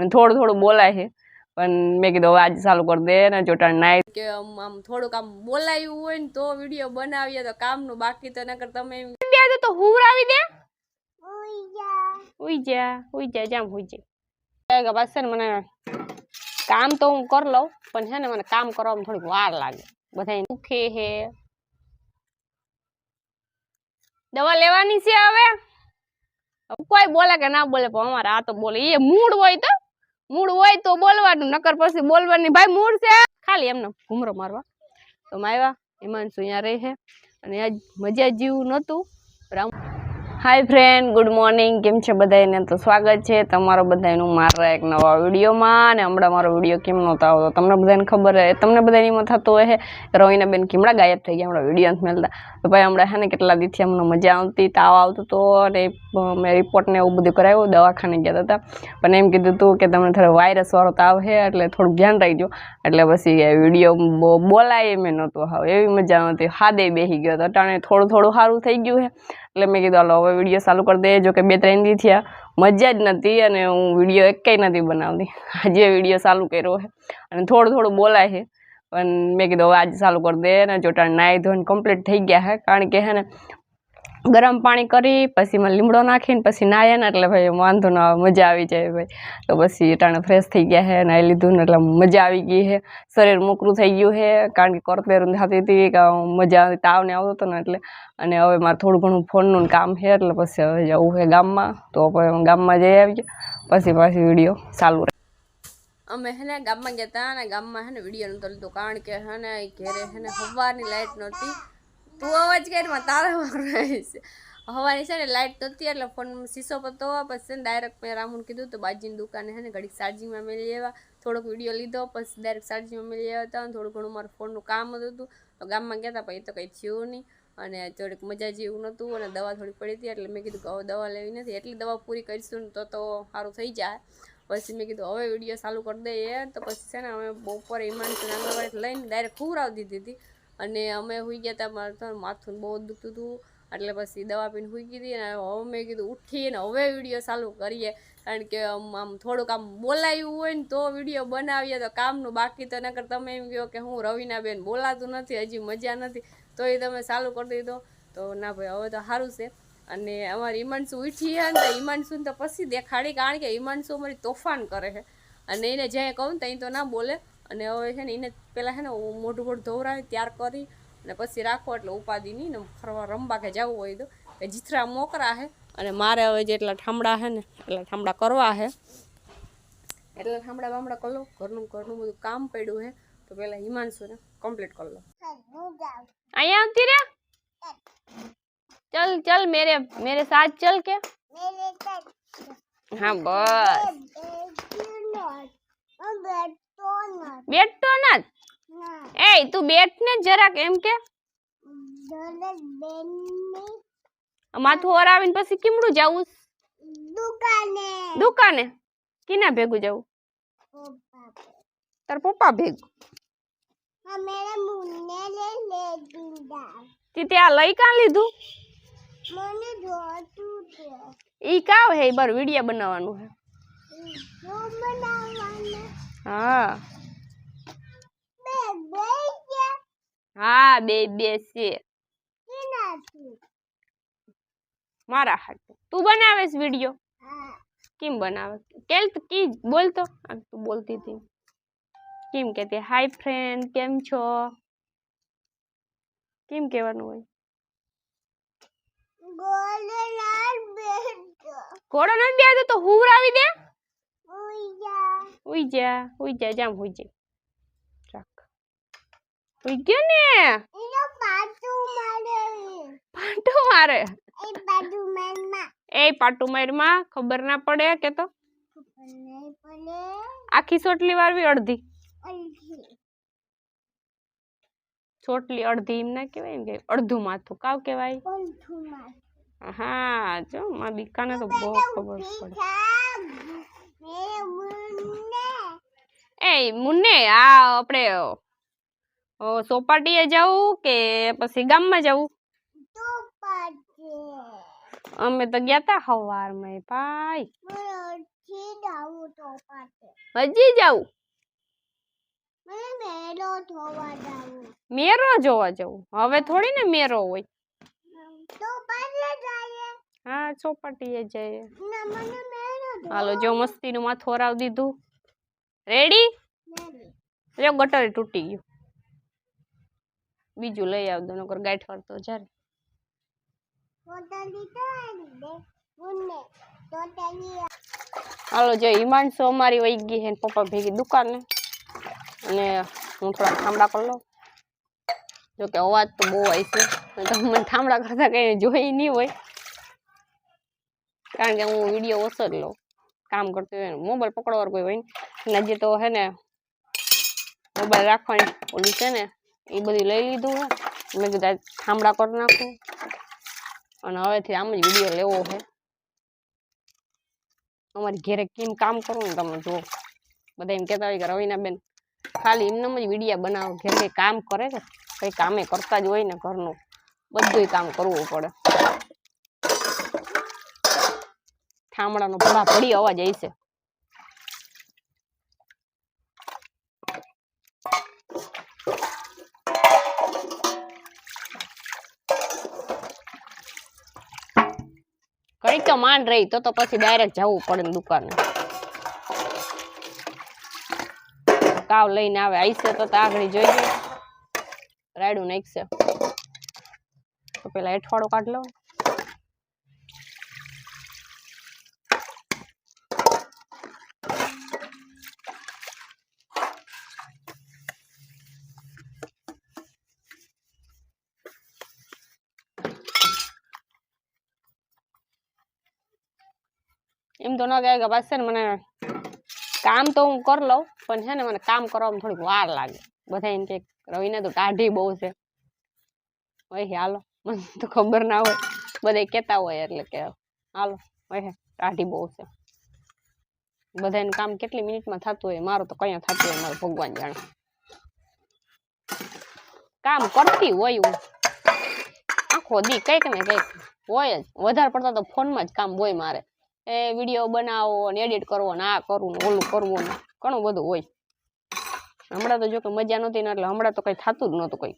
અને થોડું થોડું બોલાય છે. પણ મેં કીધું હવે આજે ચાલુ કરી દે ને જોટાણ નાય કે આમ આમ થોડુંક આમ બોલાયું હોય ને તો વીડિયો બનાવીએ તો કામનું બાકી તો નકર તમે એમ દે તો હુવરાવી દે. ઉઈ જા. ઉઈ જા જામ ઉઈ જા. કે બસ છે ને મને કામ તો હું કરી લઉં પણ છે ને મને કામ કરવામાં થોડીક વાર લાગે. બધા દુખે હે દવા લેવાની છે હવે. હવે કોઈ બોલે કે ના બોલે પણ અમારે આ તો બોલે. એ મૂડ હોય તો મૂડ હોય તો બોલવાનું, નકર પછી બોલવાની ભાઈ મૂળ છે. ખાલી એમને ઘૂમરો મારવા. તો આવ્યા, હિમાંશુ અહીંયા રહે અને આજ મજા જેવું નહોતું Ram hi friend good morning કેમ છે બધાને તો સ્વાગત છે તમારો બધાનું મારા એક નવા વિડીયોમાં. અને હમણાં મારો વીડિયો કેમ નહોતો આવતો તમને બધાને ખબર હે. તમને બધાની એમાં થતું હોય કે રોહિનાબેન કેમડા ગાયબ થઈ ગયા હમણાં વીડિયો નથી મળતા તો ભાઈ હમણાં હે ને કેટલા દીથી અમને મજા આવતી, તાવ આવતો હતો અને મેં રિપોર્ટને એવું બધું કરાવ્યું, દવાખાને ગયા હતા પણ એમ કીધું હતું કે તમને થોડો વાયરસવાળો તાવ છે એટલે થોડુંક ધ્યાન રાખજો. એટલે પછી વીડિયો બોલાય એમ નહોતું હાવ. એવી મજા આવતી હાદે બેસી ગયો હતો. અટાણે થોડું થોડું સારું થઈ ગયું છે એટલે મેં કીધું, હાલો, હવે વીડિયો ચાલુ કરી દઈએ જો કે બે ત્રણ દી થયા, મજા જ નથી અને હું વીડિયો એકેય નથી બનાવતી. આજે વીડિયો ચાલુ કર્યો છે અને થોડું થોડું બોલાય છે. પણ મેં કીધું, હવે આજે ચાલુ કરી દે ને જોટાણ નાહી ધોઈને કમ્પ્લીટ થઈ ગયા છે. કારણ કે હે ને ગરમ પાણી કરી, પછી મને લીમડો નાખીને, પછી નાહ્યા ને, એટલે ભાઈ વાંધો ના આવે, મજા આવી જાય ભાઈ. તો પછી અટાણે ફ્રેશ થઈ ગયા છે નાહી લીધું ને, એટલે મજા આવી ગઈ છે શરીર મોકરું થઈ ગયું છે કારણ કે કરતેરું થતી હતી કે મજા આવતી તાવ ને આવતો હતો ને, એટલે. અને હવે મારે થોડું ઘણું ફોનનું કામ છે એટલે પછી હવે જવું છે ગામમાં. તો પછી ગામમાં જઈ આવીએ પછી પાછી વીડિયો ચાલુ અમે હે ને ગામમાં ગયા હતા અને ગામમાં હે ને વીડિયો નહોતો લીધો, કારણ કે હે ને, ઘેરે હે ને સવારની લાઈટ નહોતી. તું અવાજ કરીમાં તારા છે હવાની છે ને લાઇટ નહોતી એટલે ફોન શીશો પતો પછી ને ડાયરેક્ટ મેં રામુને કીધું તો બાજીની દુકાને છે ને ઘડીક ચાર્જિંગમાં મેળવી લેવા થોડોક વીડિયો લીધો, પછી ડાયરેક્ટ ચાર્જિંગમાં મેળવી આવ્યા હતા, અને થોડું ઘણું મારું ફોનનું કામ હતું. તો ગામમાં ગયા હતા પછી તો કંઈ થયું નહીં. અને થોડીક મજા જેવું નહોતું, અને દવા થોડી પડી હતી, એટલે મેં કીધું કે હવે દવા લેવી નથી. એટલી દવા પૂરી કરીશું તો તો સારું થઈ જાય. પછી મેં કીધું, હવે વીડિયો ચાલુ કરી દઈએ. તો પછી છે ને અમે બપોરે ઇમાન આંગણવાડી લઈને ડાયરેક્ટ ખવડાવી દીધી હતી. અને અમે સુઈ ગયા હતા મારે માથું બહુ દુખતું હતું એટલે પછી દવા પીને સુઈ ગઈ હતી અને હવે મેં કીધું ઉઠીને હવે વીડિયો ચાલુ કરીએ. કારણ કે આમ થોડુંક આમ બોલાયું હોય ને તો વીડિયો બનાવીએ તો કામનું બાકી તો, નકર તમે એમ કહો કે હું રવિના બેન બોલાતું નથી, હજી મજા નથી તો એ તમે ચાલુ કરી દીધો. તો ના ભાઈ, હવે તો સારું છે. અને અમારી હિમાંશુ ઉઠી છે ને તો તો પછી દેખાડી, કારણ કે હિમાંશુ અમારી તોફાન કરે છે. અને એને જ્યાં કહું ત્યાં તો ના બોલે. અને હવે છે ને એને પહેલાં છે ને મોઢું મોઢું ધોવરાવી ત્યાર કરી અને પછી રાખો એટલે ઉપાધિની ને ફરવા રમવા કે જવું હોય તો કે જીથરા મોકરા છે અને મારે હવે જેટલા ઠામડા છે ને એટલા ઠામડા કરવા છે એટલે ઠામડા બામડા કરો ઘરનું ઘરનું બધું કામ પડ્યું છે તો પહેલાં હિમાંશુને કમ્પ્લીટ કરી લો અહીંયા આવતી રે ચલ ચલ મેરે મેરે સાથ ચલ કે હા બસ બેઠતો ન. એ તું બેઠ ને જરાક એમ કે. માથું ઓરાવીને પછી કેમડું જાવું દુકાને. કિના ભેગું જવું તાર પપ્પા ભેગું? તી ત્યાં લઈ કાં લીધું? ઈ કાવ હે બર વિડિયો બનાવવાનું હે? હા. હા બે બે છે. મારા હાથ. તું બનાવેસ વિડિયો કેમ બનાવે? કેલ તો કી બોલ તો. આ તું બોલતી હતી. કેમ કહેતી હાય ફ્રેન્ડ કેમ છો? કેમ કહેવાનું હોય? ઘોડો નથી બેહતો તો હુવરાવી દે. ઉઈ જા ઉઈ જા જામ ઉઈ જા રાખ ઉઈ ગયો ને પાટો મારે એ પાટુ મારમાં ખબર ના પડે કે તો? આખી ચોટલી વારવી અડધી. ચોટલી અડધી એમ ના કહેવાય એમ કે અડધું માથું. કાવ કહેવાય? હા જો માં દીકાને તો બહુ ખબર પડે. એ મુન્ને આ આપણે સોપાટીએ જવું કે પછી ગામમાં જવું અમે તો ગયા તા સવારમાં ભાઈ. હજી જાવું હજી જાવું મેળો જોવા જાવું મેરો જોવા જવું હવે થોડી ને મેરો હોય. હા ચોપાટીએ જઈએ. હાલો જો મસ્તીનું માથું હરાવી દીધું. રેડી જો ગટર તૂટી ગયું. બીજું લઈ આવ દો નકર ગાંઠ કરતો જ્યારે હાલો જો હિમાંશુ અમારી વહી ગઈ છે પપ્પા ભેગી દુકાને. અને હું થોડા ઠામડા કરી લઉં. જો કે અવાજ તો બહુ આવી છે. તો મને ઠામડા કરતા કઈ જોઈ નહીં હોય. કારણ કે હું વીડિયો ઓછો જ લઉં. કામ કરતી હોય મોબાઈલ પકડવા કોઈ હોય ને. તો હે ને, મોબાઈલ રાખવાની ઓલી છે ને, એ બધી લઈ લીધું હે. મેં કીધું થાંભળા કરી નાખું. અને હવેથી આમ જ વીડિયો લેવો છે અમારી ઘેરે કેમ કામ કરું ને તમે જુઓ. બધા એમ કહેતા હોય કે રવિના બેન ખાલી એમનેમ જ વિડીયા બનાવો, ઘેર કઈ કામ કરે છે? કંઈ કામે કરતા જ હોય ને ઘરનું. બધુંય કામ કરવું પડે. ઠામડાનો ભડા ભડી અવાજ આવી છે. ઘડીક તો માંડ રહી, તો તો પછી ડાયરેક્ટ જવું પડે દુકાને. કાવ લઈને આવે આઈસે તો આગળ જોઈએ રાયડું નાખશે. તો પેલા એઠવાડો કાઢ લઉં એમ તો ન કહેવાય કે ને મને કામ તો હું કરી લઉં, પણ છે ને મને કામ કરવામાં થોડીક વાર લાગે. બધા એમ કે રવિને તો ટાઢી બહુ છે. હોય હાલો, મને તો ખબર ના હોય. બધા કહેતા હોય એટલે કે હાલો હોય ટાઢી બહુ છે. બધાનું કામ કેટલી મિનિટમાં થતું હોય, મારું તો કયા થતું હોય, મારું ભગવાન જાણે. કામ કરતી હોય હું. આખો દી કંઈક ને કંઈક હોય જ. વધારે પડતા તો ફોનમાં જ કામ હોય મારે. એ વીડિયો બનાવો ને એડિટ કરવો ને આ કરવું ને ઓલું કરવું ને ઘણું બધું હોય. હમણાં તો જો કે મજા નહોતી ને એટલે હમણાં તો કંઈ થતું જ નહોતું કંઈ.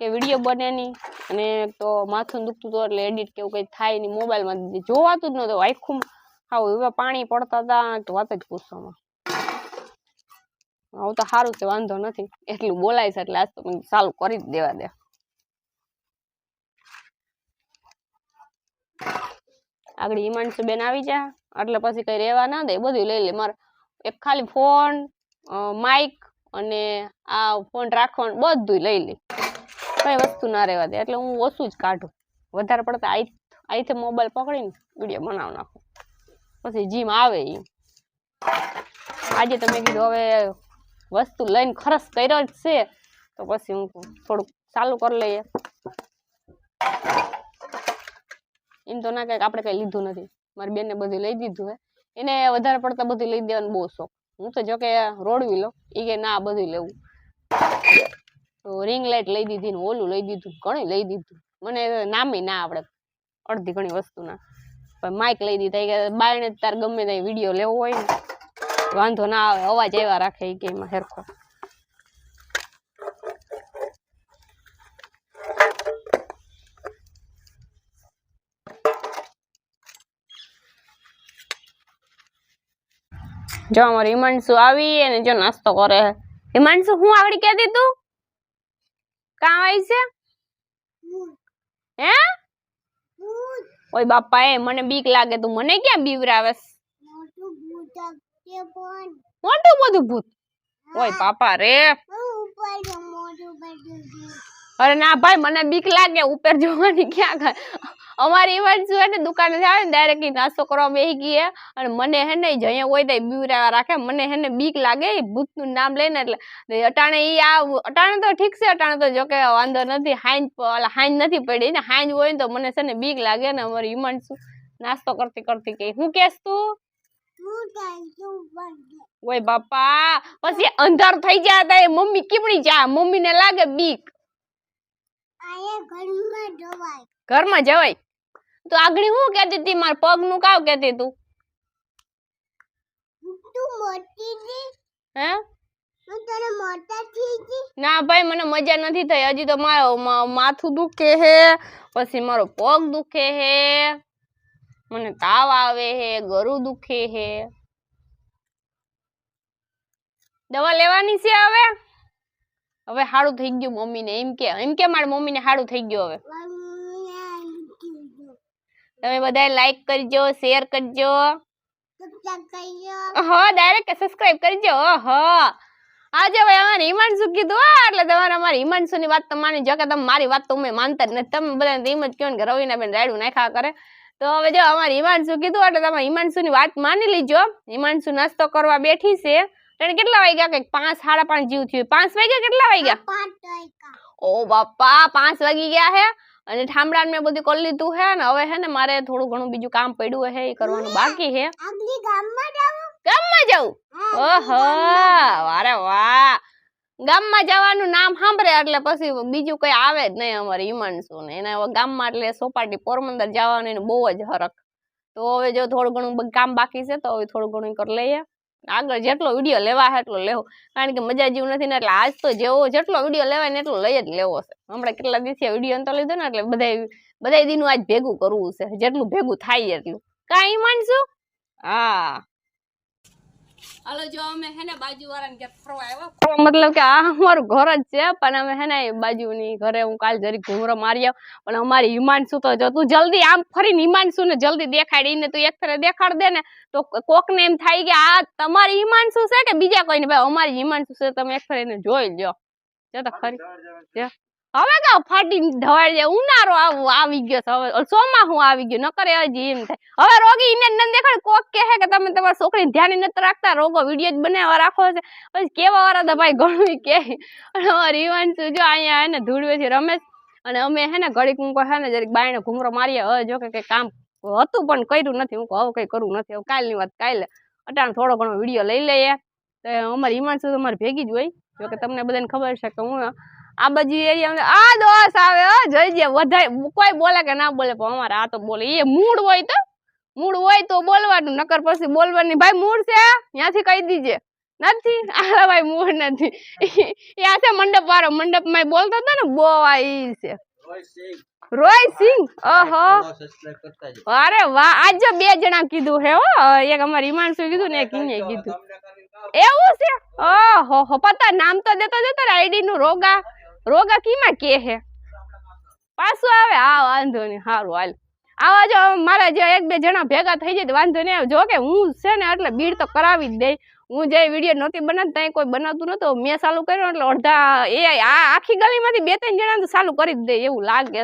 કે વીડિયો બને નહીં અને તો માથું દુખતું હતું એટલે એડિટ કેવું કંઈ થાય નહીં મોબાઈલમાં જોવાતું જ નહોતું. આખું આવું એવા પાણી પડતા હતા તો વાત જ પૂછવામાં આવું તો સારું છે, વાંધો નથી. એટલું બોલાય છે એટલે આજ તો સારું કરી જ દેવા દે. આગળ હિમાંશુ બેન આવી જા. એટલે પછી કઈ રહેવા ના દે. બધું લઈ લે. મારે એક ખાલી ફોન માઇક અને આ ફોન રાખવાનું બધું લઈ લે. કઈ વસ્તુ ના રહેવા દે. એટલે હું ઓછું જ કાઢું. વધારે પડતા આઈ, આઈથી મોબાઈલ પકડીને વીડિયો બનાવી નાખું. પછી જીમ આવે એ આજે તો મેં કીધું હવે વસ્તુ લઈને ખર્ચ કર્યો જ છે. તો પછી હું થોડુંક ચાલુ કરી લઈએ. એમ તો ના કંઈક આપણે કઈ લીધું નથી. મારી બેનને બધું લઈ દીધું હે. એને વધારે પડતા બધું લઈ દેવાનું બહુ શોખ. હું તો જો કે રોડવી લઉં એ કે ના બધું લેવું. તો રિંગ લાઇટ લઈ દીધી ને ઓલું લઈ દીધું ઘણી લઈ દીધું. મને નામે ના આવડે અડધી ઘણી વસ્તુના. પણ માઇક લઈ દીધા. કે બાયણે તાર ગમે ત્યાં વીડિયો લેવો હોય ને, વાંધો ના આવે, અવાજ આવ્યા રાખે કે એમાં હેરખો. જો અમારે હિમાંશુ આવી અને જો નાસ્તો કરે છે હિમાંશુ, હું આગળ કે દીધું કામ આવી છે? હે? ઓય બાપા, એ મને બીક લાગે તું. મને ક્યાં બીવરાવે મોટું બધું ભૂત. ઓય પાપા રે. મોટું બધું. અરે ના ભાઈ મને બીક લાગે ઉપર જોવાની ક્યાં અમારી ઇવેન્ટ શું ને દુકાને આવે ને ડાયરેક્ટ નાસ્તો કરવા બેસી ગઈએ. અને મને હે ને જઈએ હોય તો બીવરાવા રાખે. મને હે ને બીક લાગે ભૂતનું નામ લઈને એટલે. અટાણે એ આ અટાણે તો ઠીક છે અટાણે તો જો કે વાંધો નથી. ઓલા હાઈન નથી પડી ને હાઈન હોય ને તો મને છે ને બીક લાગે ને અમારી શું? નાસ્તો કરતી કરતી કે હું કેસ તું? ઓય બાપા પછી અંધાર થઈ જાય તા એ મમ્મી કીપડી જા મમ્મીને લાગે બીક. ઘરમાં જવાય. તો આગળ હું કહેતી હતી? મારા પગનું કાવ કહેતી તું? મોટી જી હે? હું તને મોટા થઈ ના ભાઈ મને મજા નથી થઈ. હજી તો મારો માથું દુખે હે પછી મારો પગ દુખે હે મને તાવ આવે હે ગરુ દુખે હે. દવા લેવાની છે હવે? હવે સારું થઈ ગયું મમ્મીને. એમ કે એમ કે મારી મમ્મીને સારું થઈ ગયું હવે. તમે બધા લાઈક કરજો શેર કરજો. હા ડાયરેક્ટ સબસ્ક્રાઇબ કરજો. હા આજે ભાઈ અમારે હિમાંશુ કીધું, હા, એટલે તમારે અમારી હિમાંશુ ની વાત માની જો કે તમે મારી વાત તો મેં માનતા જ નથી. તમે બધા એમ જ કહો ને રવિના બેન રાયડું નાખ્યા કરે. તો હવે જો અમારે હિમાંશુ કીધું, એટલે તમે હિમાંશુ ની વાત માની લીજો. હિમાંશુ નાસ્તો કરવા બેઠી છે. તેને કેટલા વાગ્યા? કંઈક પાંચ સાડા પાંચ જેવું થયું. પાંચ વાગ્યા કેટલા વાગ્યા? ઓ બાપા પાંચ વાગી ગયા હે. અને ઠામડાને મેં બધું કરી લીધું હે ને. હવે હે ને મારે થોડું ઘણું બીજું કામ પડ્યું હે એ કરવાનું બાકી હે. ગામમાં જાવ ઓહો વારે વાહ. ગામમાં જવાનું નામ સાંભળે એટલે પછી બીજું કઈ આવે જ નહીં અમારે હિમાંશુ ને એને ગામમાં એટલે સોપાટી પોરબંદર જવાનું એને બહુ જ હરખ. તો હવે જો થોડું ઘણું કામ બાકી છે તો હવે થોડું ઘણું કરી લઈએ. આગળ જેટલો વીડિયો લેવા છે એટલો લેવો. કારણ કે મજા જેવું નથી ને એટલે આજ તો જેવો જેટલો વીડિયો લેવાય ને એટલો લઈ જ લેવો છે. હમણાં કેટલા દિવસે વીડિયો તો લીધો ને એટલે બધા બધા દીનું આજ ભેગું કરવું છે. જેટલું ભેગું થાય એટલું. કાંઈ માનશું હા. હાલો જો અમે હે ને મતલબ કે આ અમારું ઘર જ છે, પણ અમે હે ને બાજુની ઘરે હું કાલ જરી ઘૂમરો મારી આવ, પણ અમારી હિમાંશુ તો જો તું જલ્દી આમ ફરીને હિમાંશુ ને જલ્દી દેખાડીને તું એક ફેરે દેખાડ દે ને, તો કોક ને એમ થાય કે આ તમારી હિમાંશુ છે કે બીજા કોઈ ને ભાઈ, અમારી હિમાંશુ છે, તમે એક ફેર જોઈ લ્યો. જો તો ખરી. હવે કા ફાટી ધવાઈ જાય, ઉનાળો આવો આવી ગયો છે. હવે ચોમાસું આવી ગયું, નકર હજી એમ થાય. હવે રોગી એને ન દેખાડ, કોક કહે કે તમે તમારા છોકરીને ધ્યાન નથી રાખતા, રોગો વીડિયો જ બનાવવા રાખો છે. પછી કેવા વાળા તો ભાઈ ઘણું કે અને હિમાંશુ જો અહીંયા હે ને ધૂળવેથી રમેશ, અને અમે હે ને ઘડીક હું હે ને જરીક બાયણે ઘૂમરો મારીએ. હવે જો કે કામ હતું પણ કર્યું નથી. હું હવે કંઈ કરવું નથી. હવે કાલની વાત કાલે. અટાણ થોડો ઘણો વીડિયો લઈ લઈએ. તો અમારી હિમાંશુ તો અમારી ભેગી જ હોય. જો કે તમને બધાને ખબર છે કે હું આ બાજુ એરિયા આ દોસ આવે જઈ જાય વધારે કોઈ બોલે કે ના બોલે, પણ અમારે આ તો બોલે. એ મૂડ હોય તો મૂડ હોય તો બોલવાનું, નકર પછી બોલવાની ભાઈ મૂડ છે ત્યાંથી કહી દીજે. નથી, આ ભાઈ મૂડ નથી. ત્યાં છે મંડપ વાળો મંડપમાં બોલતો હતો ને બો આ ઈ છે. રોય સિંહ, ઓહો. અરે વાહ, આજ બે જણા કીધું હે, હો, એક અમારી હિમાંશુ કીધું ને એક કીધું. એવું છે? ઓહો, હો, પતા, નામ તો દેતો દેતો આઈડી નું રોગા. રોગા કીમાં કે હે? પાછું આવે? હા, વાંધો નહીં સારું હાલ. આવા જો મારા જે એક બે જણા ભેગા થઈ જાય વાંધો નહીં આવે. જો કે હું છે ને એટલે બીડ તો કરાવી જ દઈ. હું જે વીડિયો નહોતી બનાવતી, ત્યાં કોઈ બનાવતું નતું મેં ચાલુ કર્યો એટલે અડધા એ આ આખી ગલીમાંથી બે ત્રણ જણા તો ચાલુ કરી જ દે એવું લાગે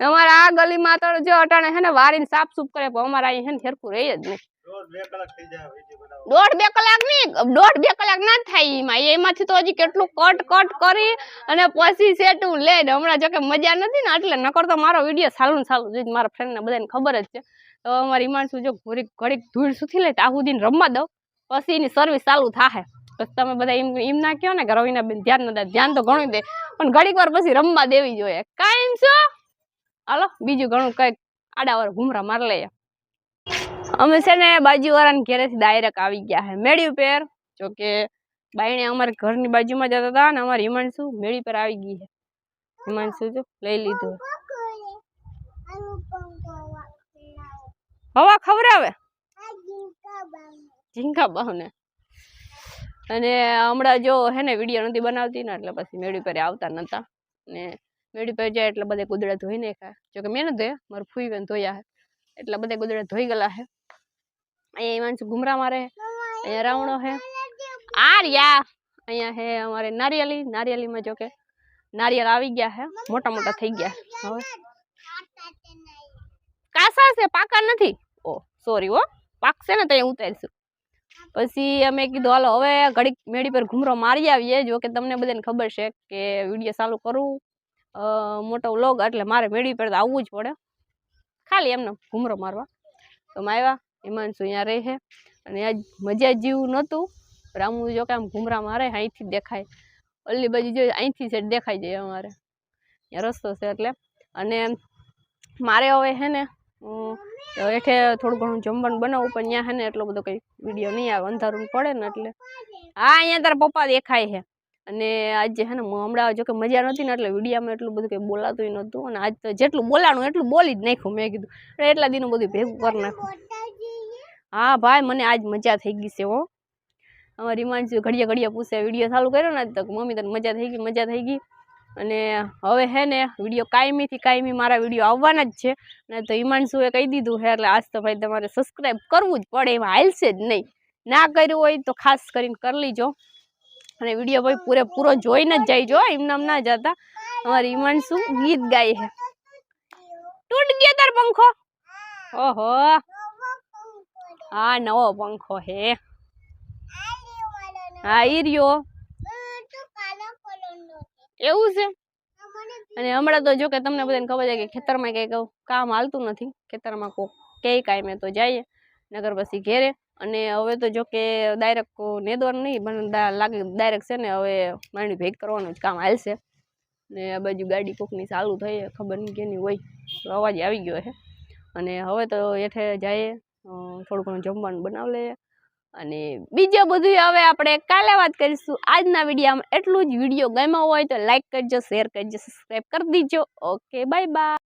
અમારા આ ગલીમાં તો જો અટાણે છે ને વારીને સાફ સૂફ કરે, પણ અમારે અહીં છે ને હેરખું રહી જ નહીં. દોઢ બે કલાક નહીં, દોઢ બે કલાક ના થાય એમાં. એમાંથી તો હજી કેટલું કટ કટ કરી અને પછી સેટું લે ને હમણાં જોકે મજા નથી ને એટલે નકર તો મારો વીડિયો સારું સારું જોઈ મારા ફ્રેન્ડને બધાને ખબર જ છે. તો અમારી હિમાંશુ જો ઘડીક ઘડીક ધૂળ સુથી લે આ સુધીને રમવા દઉં. પછી એની સર્વિસ ચાલુ થાય પછી તમે બધા એમ એમ ના કહો ને કે રવિના બેન ધ્યાન ન ધ્યાન તો ઘણું દે. પણ ઘડીક વાર પછી રમવા દેવી જોઈએ. કાંઈ શું? હાલો, બીજું ઘણું કંઈક આડાવર ઘૂમરા માર લઈએ. અમે છે ને બાજુવાળાને ઘેરેથી ડાયરેક્ટ આવી ગયા હે. મેળી પેર, જો કે બાયણે અમારે ઘરની બાજુમાં જતા હતા ને અમારી હિમાંશુ મેળી પર આવી ગઈ છે હિમાંશુ જો, લઈ લીધું. હવા ખવડાવે? ઝીંકા બાહને અને હમણાં જો હે ને વીડિયો નથી બનાવતી ને એટલે પછી મેળી પર આવતા નતા. ને મેળી પર જાય એટલે બધે કુદડા ધોઈ નાખ્યા. જો કે મેં નથી ધોયા, મારું ફૂઈ ધોયા હે. એટલે બધે કુદડા ધોઈ ગયેલા હે. અહીંયા હિમાંશુ ઘુમરા મારે. અહીંયા રાવણો હે આ રહ્યા. અહીંયા હે અમારે નારિયેલી. નારિયેલીમાં જો કે નારિયેળ આવી ગયા હે. મોટા મોટા થઈ ગયા. હવે કાસા છે પાકા નથી. ઓ સોરી હો. પાકશે ને તો અહીંયા ઉતારીશું. પછી અમે કીધું હાલો હવે ઘડીક મેળી પર ઘૂમરો મારી આવીએ. જો કે તમને બધાને ખબર છે કે વીડિયો ચાલુ કરું. મોટો વ્લોગ એટલે મારે મેળી પર તો આવવું જ પડે. ખાલી એમને ઘૂમરો મારવા. તો આવ્યા. હિમાંશુ અહીંયા રહે અને આજ મજા જેવું નહોતું. રામુ જો કે આમ ઘૂમરા મારે અહીંથી દેખાય. ઓલી બાજુ જો અહીંથી જ દેખાઈ જાય અમારે. અહીંયા રસ્તો છે એટલે. અને મારે હવે હે ને એઠે થોડું ઘણું જમવાનું બનાવવું પણ ત્યાં હે ને એટલો બધો કંઈ વીડિયો નહીં આવે, અંધારું પડે ને એટલે. હા, અહીંયા તારા પપ્પા દેખાય છે. અને આજે હે ને હમણાં જો કે મજા નથી ને એટલે વિડીયામાં એટલું બધું કંઈ બોલાતું નહોતું. અને આજ તો જેટલું બોલાણું એટલું બોલી જ નાખ્યું મેં કીધું. એટલા દિનો બધું ભેગું કરી નાખ્યું. હા ભાઈ, મને આજ મજા થઈ ગઈ છે હો. અમારી હિમાંશુ ઘડિયા ઘડિયા પૂછે, વીડિયો ચાલુ કર્યો ને? તો મમ્મી, તને મજા થઈ ગઈ, મજા થઈ ગઈ. અને હવે હે ને, વીડિયો કાયમીથી કાયમી મારા વીડિયો આવવાના જ છે. ને તો હિમાંશુએ કહી દીધું છે એટલે આજ તો ભાઈ તમારે સબસ્ક્રાઈબ કરવું જ પડે, એમાં હાલશે જ નહીં. ના કર્યું હોય તો ખાસ કરીને કરી લીજો. અને વીડિયો ભાઈ પૂરેપૂરો જોઈને જ જઈજો એમ નામ ના જતા. અમારી હિમાંશુ ગીત ગાય છે તૂટ ગયો તાર પંખો. ઓહો. હા નવો પંખો હે. હા ઈ રહ્યો. એવું છે? અને હમણાં તો જો કે તમને બધાને ખબર છે કે ખેતરમાં કંઈક કામ હાલતું નથી. ખેતરમાં કોક કે કાંઈ તો જઈએ નગર પછી ઘેરે. અને હવે તો જો કે ડાયરેક્ટ નેદવાનું નહીં પણ લાગે ડાયરેક્ટ છે ને હવે માંડી ભેગ કરવાનું જ કામ હાલશે. ને આ બાજુ ગાડી કોકની ચાલુ થઈ ખબર નહીં કેની હોય. તો અવાજ આવી ગયો છે અને હવે તો એઠે જઈએ. થોડું ઘણું જમવાનું બનાવી લઈએ. અને બીજા બધું હવે આપણે કાલે વાત કરીશું. આજના વિડીયોમાં એટલું જ. વીડિયો ગમ્યો હોય તો લાઈક કરજો, શેર કરજો, સબસ્ક્રાઈબ કરી દીજો. Okay bye bye